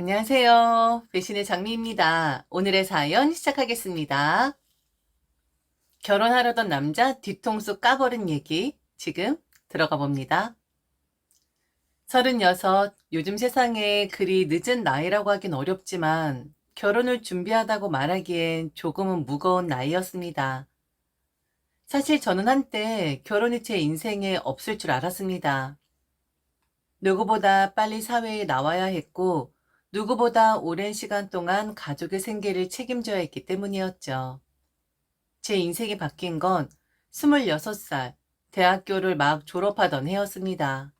안녕하세요. 배신의 장미입니다. 오늘의 사연 시작하겠습니다. 결혼하려던 남자 뒤통수 까버린 얘기 지금 들어가 봅니다. 36. 요즘 세상에 그리 늦은 나이라고 하긴 어렵지만 결혼을 준비하다고 말하기엔 조금은 무거운 나이였습니다. 사실 저는 한때 결혼이 제 인생에 없을 줄 알았습니다. 누구보다 빨리 사회에 나와야 했고 누구보다 오랜 시간 동안 가족의 생계를 책임져야 했기 때문이었죠. 제 인생이 바뀐 건 26살, 대학교를 막 졸업하던 해였습니다.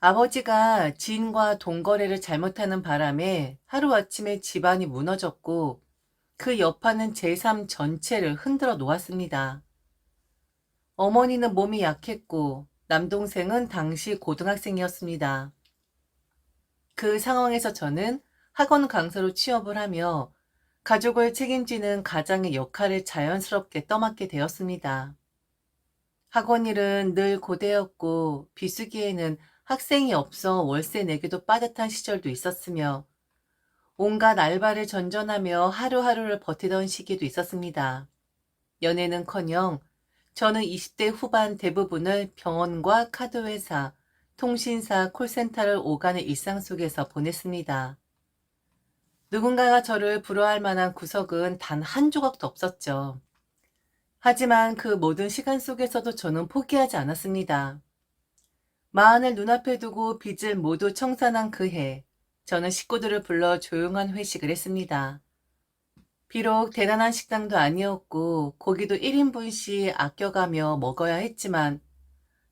아버지가 지인과 돈거래를 잘못하는 바람에 하루아침에 집안이 무너졌고 그 여파는 제 삶 전체를 흔들어 놓았습니다. 어머니는 몸이 약했고 남동생은 당시 고등학생이었습니다. 그 상황에서 저는 학원 강사로 취업을 하며 가족을 책임지는 가장의 역할을 자연스럽게 떠맡게 되었습니다. 학원 일은 늘 고되었고 비수기에는 학생이 없어 월세 내기도 빠듯한 시절도 있었으며 온갖 알바를 전전하며 하루하루를 버티던 시기도 있었습니다. 연애는커녕 저는 20대 후반 대부분을 병원과 카드회사, 통신사 콜센터를 오가는 일상 속에서 보냈습니다. 누군가가 저를 부러워할 만한 구석은 단 한 조각도 없었죠. 하지만 그 모든 시간 속에서도 저는 포기하지 않았습니다. 마흔을 눈앞에 두고 빚을 모두 청산한 그 해, 저는 식구들을 불러 조용한 회식을 했습니다. 비록 대단한 식당도 아니었고 고기도 1인분씩 아껴가며 먹어야 했지만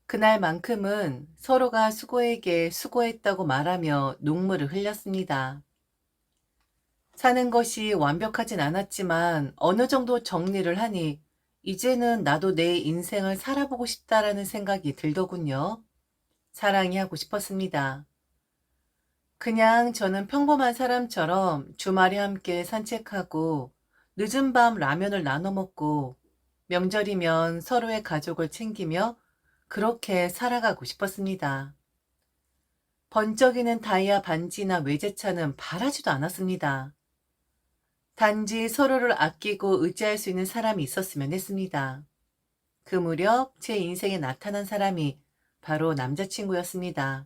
그날만큼은 서로가 수고에게 수고했다고 말하며 눈물을 흘렸습니다. 사는 것이 완벽하진 않았지만 어느 정도 정리를 하니 이제는 나도 내 인생을 살아보고 싶다라는 생각이 들더군요. 사랑이 하고 싶었습니다. 그냥 저는 평범한 사람처럼 주말에 함께 산책하고 늦은 밤 라면을 나눠 먹고 명절이면 서로의 가족을 챙기며 그렇게 살아가고 싶었습니다. 번쩍이는 다이아 반지나 외제차는 바라지도 않았습니다. 단지 서로를 아끼고 의지할 수 있는 사람이 있었으면 했습니다. 그 무렵 제 인생에 나타난 사람이 바로 남자친구였습니다.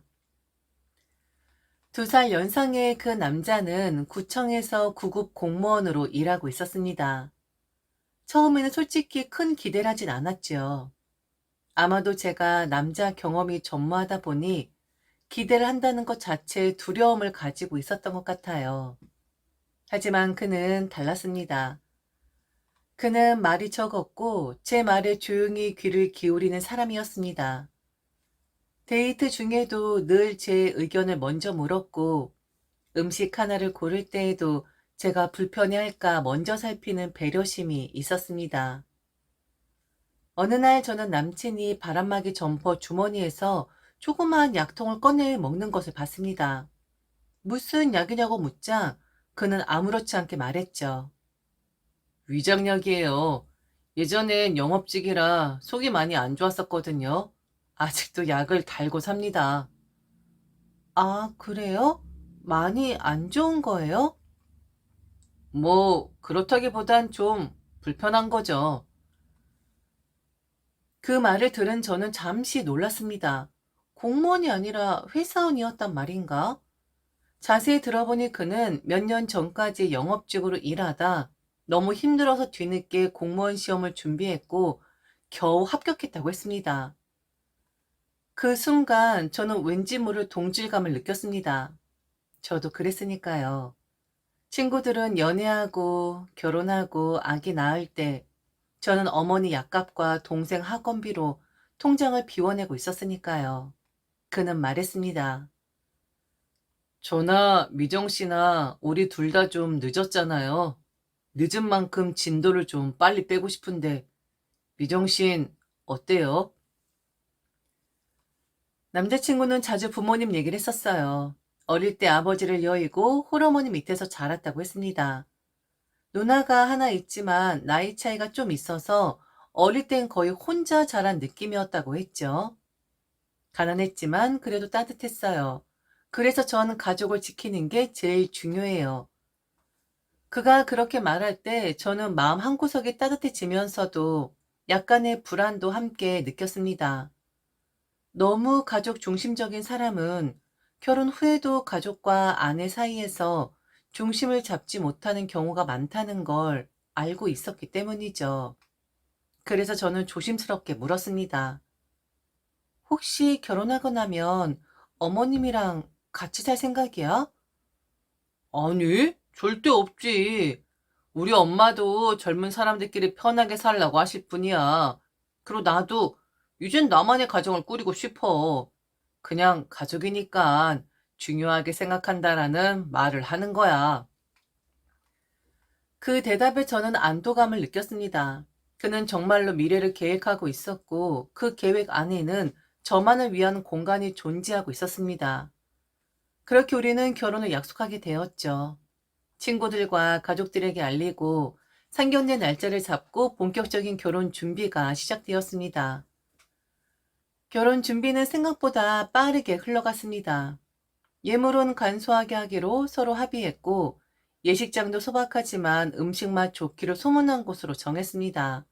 두 살 연상의 그 남자는 구청에서 구급 공무원으로 일하고 있었습니다. 처음에는 솔직히 큰 기대를 하진 않았죠. 아마도 제가 남자 경험이 전무하다 보니 기대를 한다는 것 자체에 두려움을 가지고 있었던 것 같아요. 하지만 그는 달랐습니다. 그는 말이 적었고 제 말에 조용히 귀를 기울이는 사람이었습니다. 데이트 중에도 늘 제 의견을 먼저 물었고 음식 하나를 고를 때에도 제가 불편해할까 먼저 살피는 배려심이 있었습니다. 어느 날 저는 남친이 바람막이 점퍼 주머니에서 조그마한 약통을 꺼내 먹는 것을 봤습니다. 무슨 약이냐고 묻자 그는 아무렇지 않게 말했죠. 위장약이에요. 예전엔 영업직이라 속이 많이 안 좋았었거든요. 아직도 약을 달고 삽니다. 아, 그래요? 많이 안 좋은 거예요? 뭐, 그렇다기보단 좀 불편한 거죠. 그 말을 들은 저는 잠시 놀랐습니다. 공무원이 아니라 회사원이었단 말인가? 자세히 들어보니 그는 몇 년 전까지 영업직으로 일하다 너무 힘들어서 뒤늦게 공무원 시험을 준비했고 겨우 합격했다고 했습니다. 그 순간 저는 왠지 모를 동질감을 느꼈습니다. 저도 그랬으니까요. 친구들은 연애하고 결혼하고 아기 낳을 때 저는 어머니 약값과 동생 학원비로 통장을 비워내고 있었으니까요. 그는 말했습니다. 저나 미정 씨나 우리 둘 다 좀 늦었잖아요. 늦은 만큼 진도를 좀 빨리 빼고 싶은데 미정 씨는 어때요? 남자친구는 자주 부모님 얘기를 했었어요. 어릴 때 아버지를 여의고 홀어머니 밑에서 자랐다고 했습니다. 누나가 하나 있지만 나이 차이가 좀 있어서 어릴 땐 거의 혼자 자란 느낌이었다고 했죠. 가난했지만 그래도 따뜻했어요. 그래서 전 가족을 지키는 게 제일 중요해요. 그가 그렇게 말할 때 저는 마음 한구석이 따뜻해지면서도 약간의 불안도 함께 느꼈습니다. 너무 가족 중심적인 사람은 결혼 후에도 가족과 아내 사이에서 중심을 잡지 못하는 경우가 많다는 걸 알고 있었기 때문이죠. 그래서 저는 조심스럽게 물었습니다. 혹시 결혼하고 나면 어머님이랑 같이 살 생각이야? 아니, 절대 없지. 우리 엄마도 젊은 사람들끼리 편하게 살라고 하실 뿐이야. 그리고 나도 이젠 나만의 가정을 꾸리고 싶어. 그냥 가족이니까 중요하게 생각한다라는 말을 하는 거야. 그 대답에 저는 안도감을 느꼈습니다. 그는 정말로 미래를 계획하고 있었고 그 계획 안에는 저만을 위한 공간이 존재하고 있었습니다. 그렇게 우리는 결혼을 약속하게 되었죠. 친구들과 가족들에게 알리고 상견례 날짜를 잡고 본격적인 결혼 준비가 시작되었습니다. 결혼 준비는 생각보다 빠르게 흘러갔습니다. 예물은 간소하게 하기로 서로 합의했고 예식장도 소박하지만 음식 맛 좋기로 소문난 곳으로 정했습니다.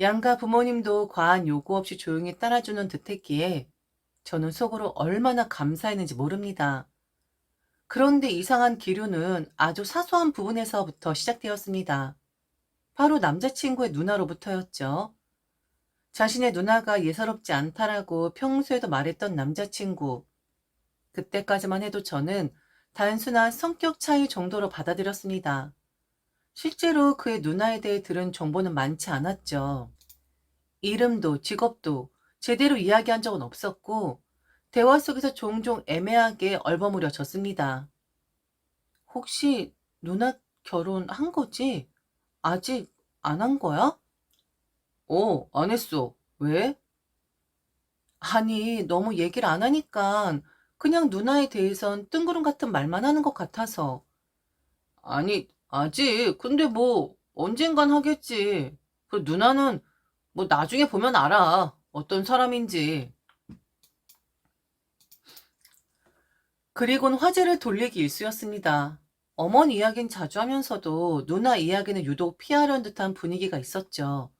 양가 부모님도 과한 요구 없이 조용히 따라주는 듯했기에 저는 속으로 얼마나 감사했는지 모릅니다. 그런데 이상한 기류는 아주 사소한 부분에서부터 시작되었습니다. 바로 남자친구의 누나로부터였죠. 자신의 누나가 예사롭지 않다라고 평소에도 말했던 남자친구. 그때까지만 해도 저는 단순한 성격 차이 정도로 받아들였습니다. 실제로 그의 누나에 대해 들은 정보는 많지 않았죠. 이름도 직업도 제대로 이야기한 적은 없었고, 대화 속에서 종종 애매하게 얼버무려졌습니다. 혹시 누나 결혼한 거지? 아직 안 한 거야? 어, 안 했어. 왜? 아니, 너무 얘기를 안 하니까 그냥 누나에 대해선 뜬구름 같은 말만 하는 것 같아서. 아니, 아직. 근데 뭐, 언젠간 하겠지. 그 누나는 뭐 나중에 보면 알아. 어떤 사람인지. 그리곤 화제를 돌리기 일쑤였습니다. 어머니 이야기는 자주 하면서도 누나 이야기는 유독 피하려는 듯한 분위기가 있었죠.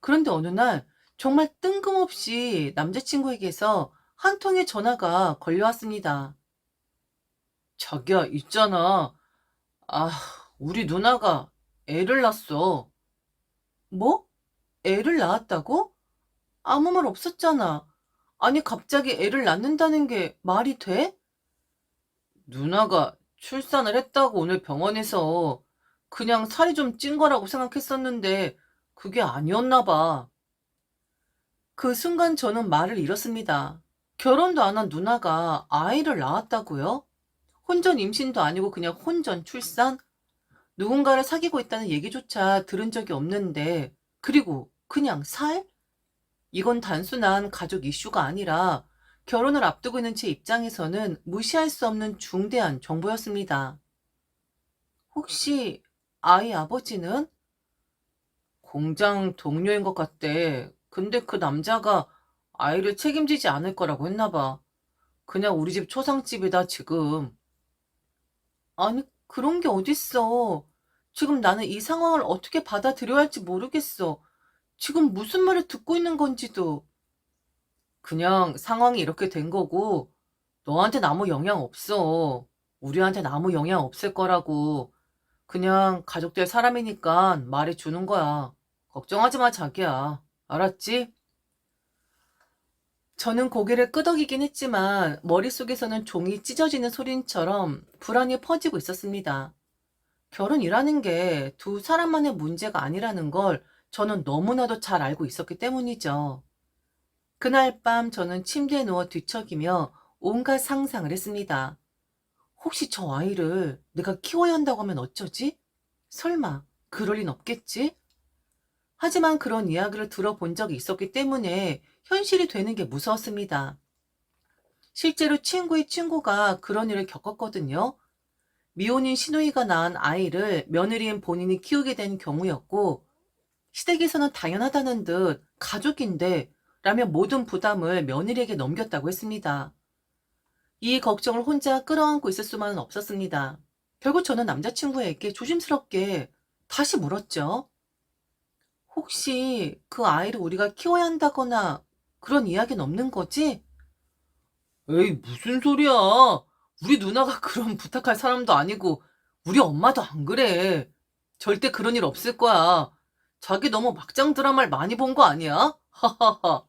그런데 어느 날 정말 뜬금없이 남자친구에게서 한 통의 전화가 걸려왔습니다. 자기야, 있잖아. 아, 우리 누나가 애를 낳았어. 뭐? 애를 낳았다고? 아무 말 없었잖아. 아니, 갑자기 애를 낳는다는 게 말이 돼? 누나가 출산을 했다고 오늘 병원에서 그냥 살이 좀 찐 거라고 생각했었는데 그게 아니었나 봐. 그 순간 저는 말을 잃었습니다. 결혼도 안 한 누나가 아이를 낳았다고요? 혼전 임신도 아니고 그냥 혼전 출산? 누군가를 사귀고 있다는 얘기조차 들은 적이 없는데, 그리고 그냥 살? 이건 단순한 가족 이슈가 아니라 결혼을 앞두고 있는 제 입장에서는 무시할 수 없는 중대한 정보였습니다. 혹시 아이 아버지는? 공장 동료인 것 같대. 근데 그 남자가 아이를 책임지지 않을 거라고 했나 봐. 그냥 우리 집 초상집이다, 지금. 아니, 그런 게 어딨어. 지금 나는 이 상황을 어떻게 받아들여야 할지 모르겠어. 지금 무슨 말을 듣고 있는 건지도. 그냥 상황이 이렇게 된 거고, 너한텐 아무 영향 없어. 우리한텐 아무 영향 없을 거라고. 그냥 가족들 사람이니까 말해 주는 거야. 걱정하지 마, 자기야. 알았지? 저는 고개를 끄덕이긴 했지만 머릿속에서는 종이 찢어지는 소린처럼 불안이 퍼지고 있었습니다. 결혼이라는 게 두 사람만의 문제가 아니라는 걸 저는 너무나도 잘 알고 있었기 때문이죠. 그날 밤 저는 침대에 누워 뒤척이며 온갖 상상을 했습니다. 혹시 저 아이를 내가 키워야 한다고 하면 어쩌지? 설마 그럴 린 없겠지? 하지만 그런 이야기를 들어본 적이 있었기 때문에 현실이 되는 게 무서웠습니다. 실제로 친구의 친구가 그런 일을 겪었거든요. 미혼인 시누이가 낳은 아이를 며느리인 본인이 키우게 된 경우였고, 시댁에서는 당연하다는 듯 가족인데 라며 모든 부담을 며느리에게 넘겼다고 했습니다. 이 걱정을 혼자 끌어안고 있을 수만은 없었습니다. 결국 저는 남자친구에게 조심스럽게 다시 물었죠. 혹시 그 아이를 우리가 키워야 한다거나 그런 이야기는 없는 거지? 에이, 무슨 소리야. 우리 누나가 그런 부탁할 사람도 아니고, 우리 엄마도 안 그래. 절대 그런 일 없을 거야. 자기 너무 막장 드라마를 많이 본 거 아니야? 하하하.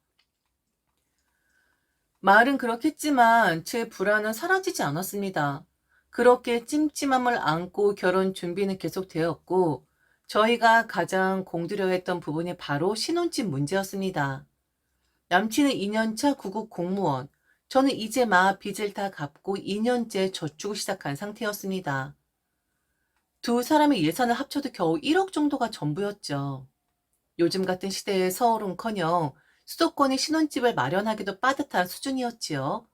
말은 그렇겠지만 제 불안은 사라지지 않았습니다. 그렇게 찜찜함을 안고 결혼 준비는 계속되었고, 저희가 가장 공들여 했던 부분이 바로 신혼집 문제였습니다. 남친은 2년차 구급 공무원, 저는 이제 막 빚을 다 갚고 2년째 저축을 시작한 상태였습니다. 두 사람의 예산을 합쳐도 겨우 1억 정도가 전부였죠. 요즘 같은 시대에 서울은커녕 수도권에 신혼집을 마련하기도 빠듯한 수준이었지요.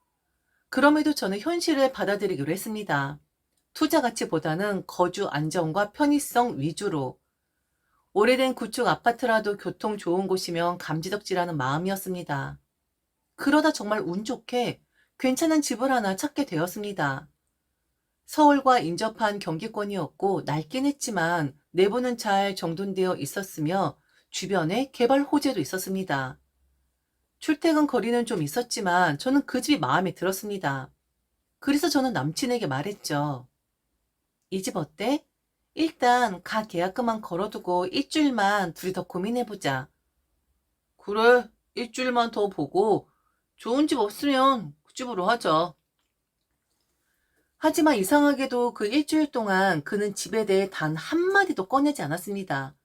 그럼에도 저는 현실을 받아들이기로 했습니다. 투자 가치보다는 거주 안정과 편의성 위주로. 오래된 구축 아파트라도 교통 좋은 곳이면 감지덕지라는 마음이었습니다. 그러다 정말 운 좋게 괜찮은 집을 하나 찾게 되었습니다. 서울과 인접한 경기권이었고 낡긴 했지만 내부는 잘 정돈되어 있었으며 주변에 개발 호재도 있었습니다. 출퇴근 거리는 좀 있었지만 저는 그 집이 마음에 들었습니다. 그래서 저는 남친에게 말했죠. 이 집 어때? 일단 가 계약금만 걸어두고 일주일만 둘이 더 고민해보자. 그래, 일주일만 더 보고 좋은 집 없으면 그 집으로 하자. 하지만 이상하게도 그 일주일 동안 그는 집에 대해 단 한마디도 꺼내지 않았습니다.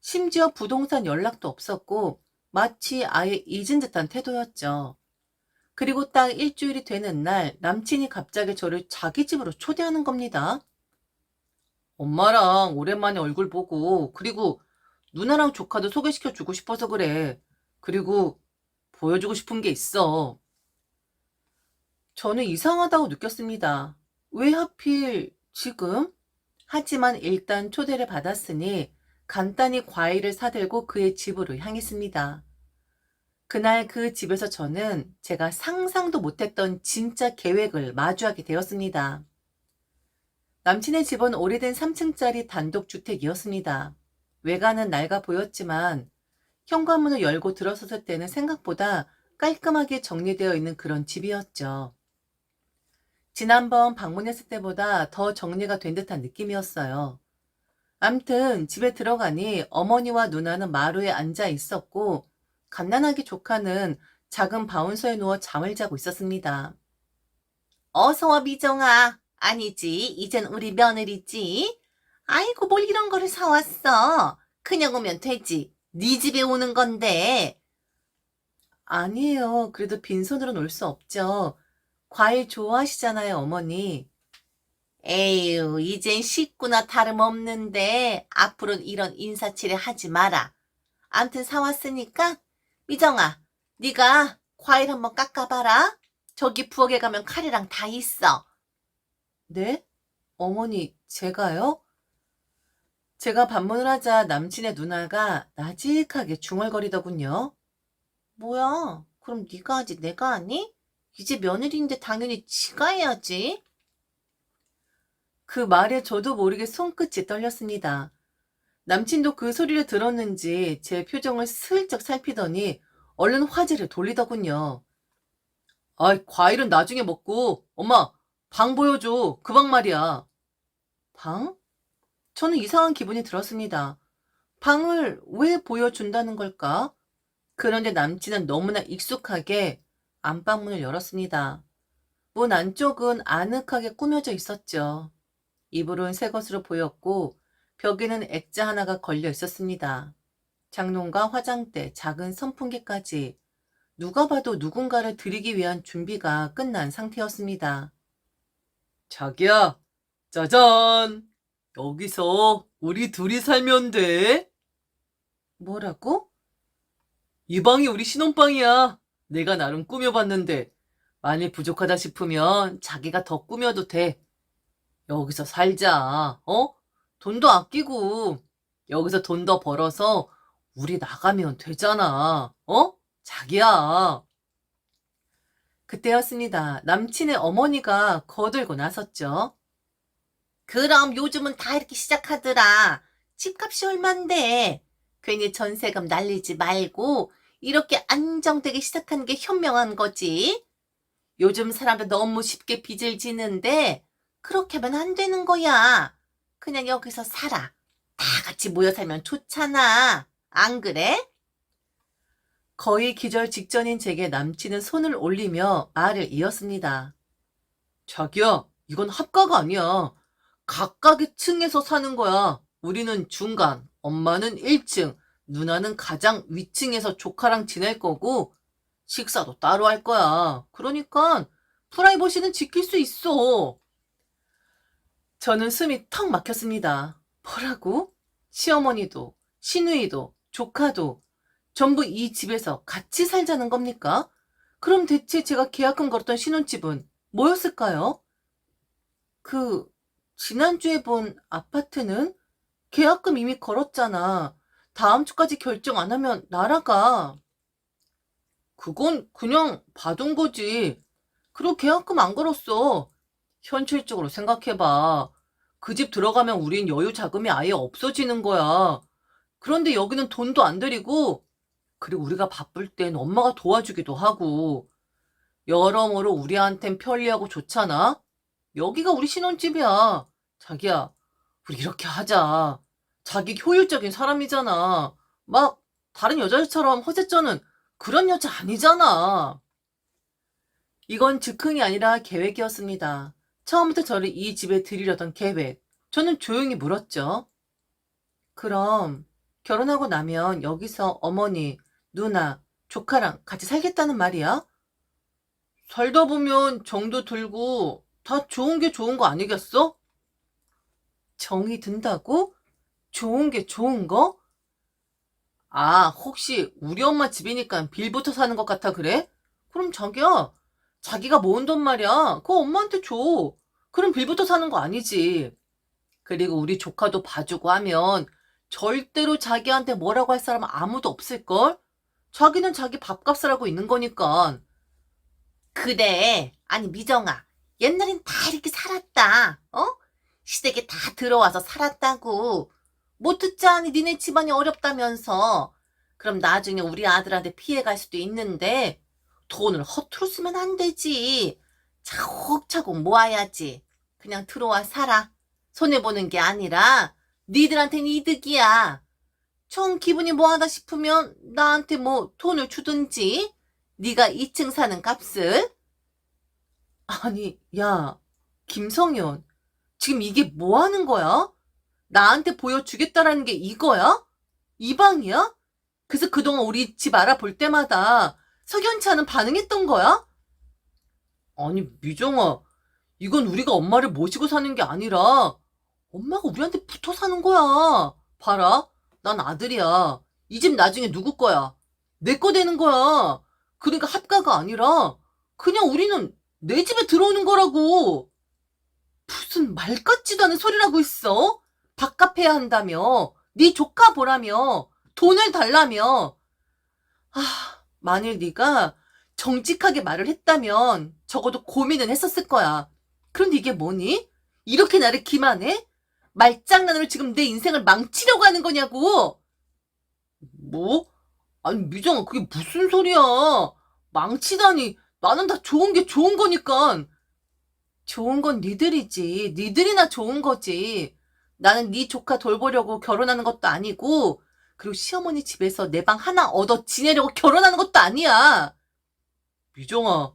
심지어 부동산 연락도 없었고 마치 아예 잊은 듯한 태도였죠. 그리고 딱 일주일이 되는 날 남친이 갑자기 저를 자기 집으로 초대하는 겁니다. 엄마랑 오랜만에 얼굴 보고 그리고 누나랑 조카도 소개시켜 주고 싶어서 그래. 그리고 보여주고 싶은 게 있어. 저는 이상하다고 느꼈습니다. 왜 하필 지금? 하지만 일단 초대를 받았으니 간단히 과일을 사들고 그의 집으로 향했습니다. 그날 그 집에서 저는 제가 상상도 못했던 진짜 계획을 마주하게 되었습니다. 남친의 집은 오래된 3층짜리 단독주택이었습니다. 외관은 낡아 보였지만 현관문을 열고 들어섰을 때는 생각보다 깔끔하게 정리되어 있는 그런 집이었죠. 지난번 방문했을 때보다 더 정리가 된 듯한 느낌이었어요. 암튼 집에 들어가니 어머니와 누나는 마루에 앉아 있었고 갓난아기 조카는 작은 바운서에 누워 잠을 자고 있었습니다. 어서와 미정아. 아니지 이젠 우리 며느리지. 아이고 뭘 이런 거를 사왔어. 그냥 오면 되지. 네 집에 오는 건데. 아니에요. 그래도 빈손으로는 올 수 없죠. 과일 좋아하시잖아요, 어머니. 에휴, 이젠 식구나 다름없는데 앞으로는 이런 인사치레 하지 마라. 암튼 사왔으니까 미정아, 네가 과일 한번 깎아봐라. 저기 부엌에 가면 칼이랑 다 있어. 네? 어머니, 제가요? 제가 반문을 하자 남친의 누나가 나직하게 중얼거리더군요. 뭐야? 그럼 네가 하지 내가 하니? 이제 며느리인데 당연히 지가 해야지. 그 말에 저도 모르게 손끝이 떨렸습니다. 남친도 그 소리를 들었는지 제 표정을 슬쩍 살피더니 얼른 화제를 돌리더군요. 아이, 과일은 나중에 먹고, 엄마, 방 보여줘. 그 방 말이야. 방? 저는 이상한 기분이 들었습니다. 방을 왜 보여준다는 걸까? 그런데 남친은 너무나 익숙하게 안방문을 열었습니다. 문 안쪽은 아늑하게 꾸며져 있었죠. 이불은 새 것으로 보였고 벽에는 액자 하나가 걸려 있었습니다. 장롱과 화장대, 작은 선풍기까지 누가 봐도 누군가를 드리기 위한 준비가 끝난 상태였습니다. 자기야, 짜잔! 여기서 우리 둘이 살면 돼. 뭐라고? 이 방이 우리 신혼방이야. 내가 나름 꾸며봤는데 만일 부족하다 싶으면 자기가 더 꾸며도 돼. 여기서 살자. 어? 돈도 아끼고 여기서 돈 더 벌어서 우리 나가면 되잖아. 어? 자기야. 그때였습니다. 남친의 어머니가 거들고 나섰죠. 그럼 요즘은 다 이렇게 시작하더라. 집값이 얼만데. 괜히 전세금 날리지 말고 이렇게 안정되게 시작하는 게 현명한 거지. 요즘 사람들 너무 쉽게 빚을 지는데 그렇게 하면 안 되는 거야. 그냥 여기서 살아. 다 같이 모여 살면 좋잖아. 안 그래? 거의 기절 직전인 제게 남친은 손을 올리며 말을 이었습니다. 자기야, 이건 합가가 아니야. 각각의 층에서 사는 거야. 우리는 중간, 엄마는 1층, 누나는 가장 위층에서 조카랑 지낼 거고, 식사도 따로 할 거야. 그러니까 프라이버시는 지킬 수 있어. 저는 숨이 턱 막혔습니다. 뭐라고? 시어머니도, 시누이도, 조카도 전부 이 집에서 같이 살자는 겁니까? 그럼 대체 제가 계약금 걸었던 신혼집은 뭐였을까요? 그, 지난주에 본 아파트는 계약금 이미 걸었잖아. 다음 주까지 결정 안 하면 날아가. 그건 그냥 봐둔 거지. 그리고 계약금 안 걸었어. 현실적으로 생각해봐. 그 집 들어가면 우린 여유 자금이 아예 없어지는 거야. 그런데 여기는 돈도 안 들이고, 그리고 우리가 바쁠 땐 엄마가 도와주기도 하고, 여러모로 우리한텐 편리하고 좋잖아? 여기가 우리 신혼집이야. 자기야, 우리 이렇게 하자. 자기 효율적인 사람이잖아. 막, 다른 여자들처럼 허세쩌는 그런 여자 아니잖아. 이건 즉흥이 아니라 계획이었습니다. 처음부터 저를 이 집에 들이려던 계획. 저는 조용히 물었죠. 그럼 결혼하고 나면 여기서 어머니, 누나, 조카랑 같이 살겠다는 말이야? 살다 보면 정도 들고 다 좋은 게 좋은 거 아니겠어? 정이 든다고? 좋은 게 좋은 거? 아, 혹시 우리 엄마 집이니까 빌부터 사는 것 같아 그래? 그럼 자기야, 자기가 모은 돈 말이야. 그거 엄마한테 줘. 그럼 빌부터 사는 거 아니지. 그리고 우리 조카도 봐주고 하면 절대로 자기한테 뭐라고 할 사람 은 아무도 없을걸? 자기는 자기 밥값을 하고 있는 거니까. 그래. 아니, 미정아. 옛날엔 다 이렇게 살았다. 어? 시댁에 다 들어와서 살았다고. 못 듣자니 니네 집안이 어렵다면서. 그럼 나중에 우리 아들한테 피해갈 수도 있는데 돈을 허투루 쓰면 안 되지. 차곡차곡 모아야지. 그냥 들어와 살아. 손해보는 게 아니라 니들한텐 이득이야. 정 기분이 뭐하다 싶으면 나한테 뭐 돈을 주든지 네가 2층 사는 값을. 아니, 야, 김성현, 지금 이게 뭐 하는 거야? 나한테 보여주겠다라는 게 이거야? 이 방이야? 그래서 그동안 우리 집 알아볼 때마다 석연치 않은 반응했던 거야? 아니, 미정아, 이건 우리가 엄마를 모시고 사는 게 아니라 엄마가 우리한테 붙어 사는 거야. 봐라, 난 아들이야. 이 집 나중에 누구 거야? 내 거 되는 거야. 그러니까 합가가 아니라 그냥 우리는 내 집에 들어오는 거라고. 무슨 말 같지도 않은 소리라고 있어? 밥값 해야 한다며. 네 조카 보라며. 돈을 달라며. 아, 만일 네가 정직하게 말을 했다면 적어도 고민은 했었을 거야. 그런데 이게 뭐니? 이렇게 나를 기만해? 말장난으로 지금 내 인생을 망치려고 하는 거냐고! 뭐? 아니, 미정아, 그게 무슨 소리야? 망치다니. 나는 다 좋은 게 좋은 거니까. 좋은 건 니들이지. 니들이나 좋은 거지. 나는 네 조카 돌보려고 결혼하는 것도 아니고, 그리고 시어머니 집에서 내 방 하나 얻어 지내려고 결혼하는 것도 아니야. 미정아,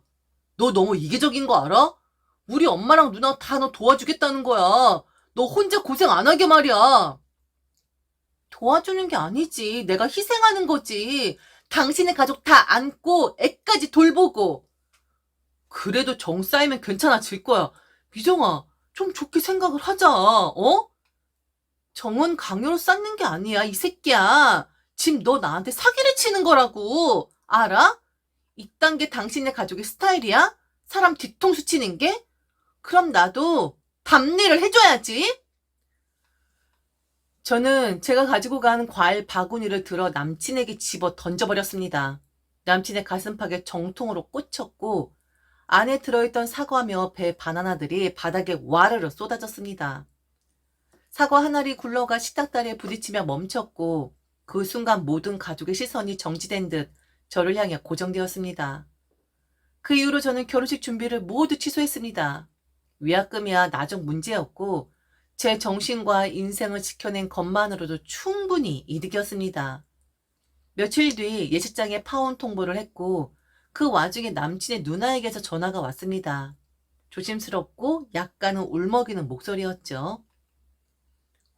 너 너무 이기적인 거 알아? 우리 엄마랑 누나 다 너 도와주겠다는 거야. 너 혼자 고생 안 하게 말이야. 도와주는 게 아니지. 내가 희생하는 거지. 당신의 가족 다 안고 애까지 돌보고. 그래도 정 쌓이면 괜찮아질 거야. 미정아, 좀 좋게 생각을 하자. 어? 정은 강요로 쌓는 게 아니야, 이 새끼야. 지금 너 나한테 사기를 치는 거라고. 알아? 이딴 게 당신의 가족의 스타일이야? 사람 뒤통수 치는 게? 그럼 나도 답례를 해줘야지. 저는 제가 가지고 간 과일 바구니를 들어 남친에게 집어 던져버렸습니다. 남친의 가슴팍에 정통으로 꽂혔고 안에 들어있던 사과며 배 바나나들이 바닥에 와르르 쏟아졌습니다. 사과 한 알이 굴러가 식탁다리에 부딪히며 멈췄고 그 순간 모든 가족의 시선이 정지된 듯 저를 향해 고정되었습니다. 그 이후로 저는 결혼식 준비를 모두 취소했습니다. 위약금이야 나중 문제였고 제 정신과 인생을 지켜낸 것만으로도 충분히 이득이었습니다. 며칠 뒤 예식장에 파혼 통보를 했고 그 와중에 남친의 누나에게서 전화가 왔습니다. 조심스럽고 약간은 울먹이는 목소리였죠.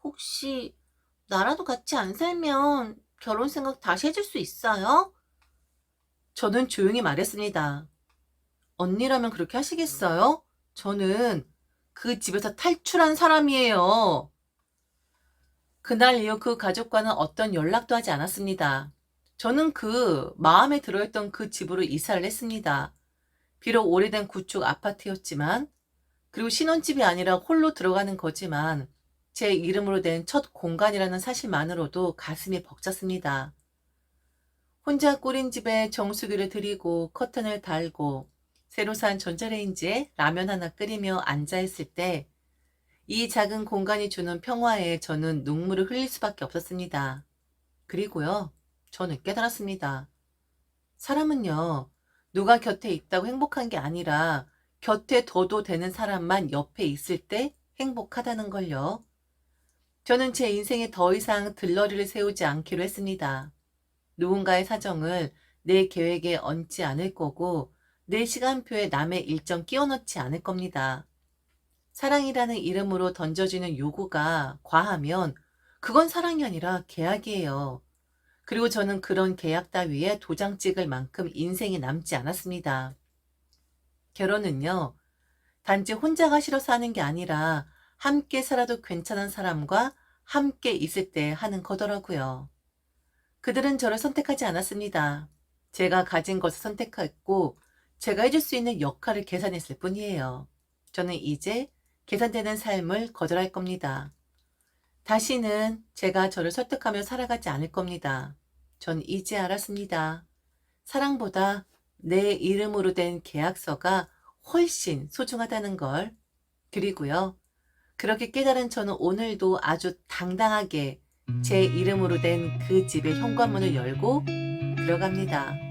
혹시 나라도 같이 안 살면 결혼 생각 다시 해줄 수 있어요? 저는 조용히 말했습니다. 언니라면 그렇게 하시겠어요? 저는 그 집에서 탈출한 사람이에요. 그날 이후 그 가족과는 어떤 연락도 하지 않았습니다. 저는 그 마음에 들어있던 그 집으로 이사를 했습니다. 비록 오래된 구축 아파트였지만, 그리고 신혼집이 아니라 홀로 들어가는 거지만, 제 이름으로 된 첫 공간이라는 사실만으로도 가슴이 벅찼습니다. 혼자 꾸린 집에 정수기를 들이고 커튼을 달고 새로 산 전자레인지에 라면 하나 끓이며 앉아있을 때 이 작은 공간이 주는 평화에 저는 눈물을 흘릴 수밖에 없었습니다. 그리고요, 저는 깨달았습니다. 사람은요, 누가 곁에 있다고 행복한 게 아니라 곁에 둬도 되는 사람만 옆에 있을 때 행복하다는 걸요. 저는 제 인생에 더 이상 들러리를 세우지 않기로 했습니다. 누군가의 사정을 내 계획에 얹지 않을 거고 내 시간표에 남의 일정 끼워 넣지 않을 겁니다. 사랑이라는 이름으로 던져지는 요구가 과하면 그건 사랑이 아니라 계약이에요. 그리고 저는 그런 계약 따위에 도장 찍을 만큼 인생이 남지 않았습니다. 결혼은요, 단지 혼자가 싫어서 하는 게 아니라 함께 살아도 괜찮은 사람과 함께 있을 때 하는 거더라고요. 그들은 저를 선택하지 않았습니다. 제가 가진 것을 선택했고, 제가 해줄 수 있는 역할을 계산했을 뿐이에요. 저는 이제 계산되는 삶을 거절할 겁니다. 다시는 제가 저를 설득하며 살아가지 않을 겁니다. 전 이제 알았습니다. 사랑보다 내 이름으로 된 계약서가 훨씬 소중하다는 걸. 그리고요. 그렇게 깨달은 저는 오늘도 아주 당당하게 제 이름으로 된 그 집의 현관문을 열고 들어갑니다.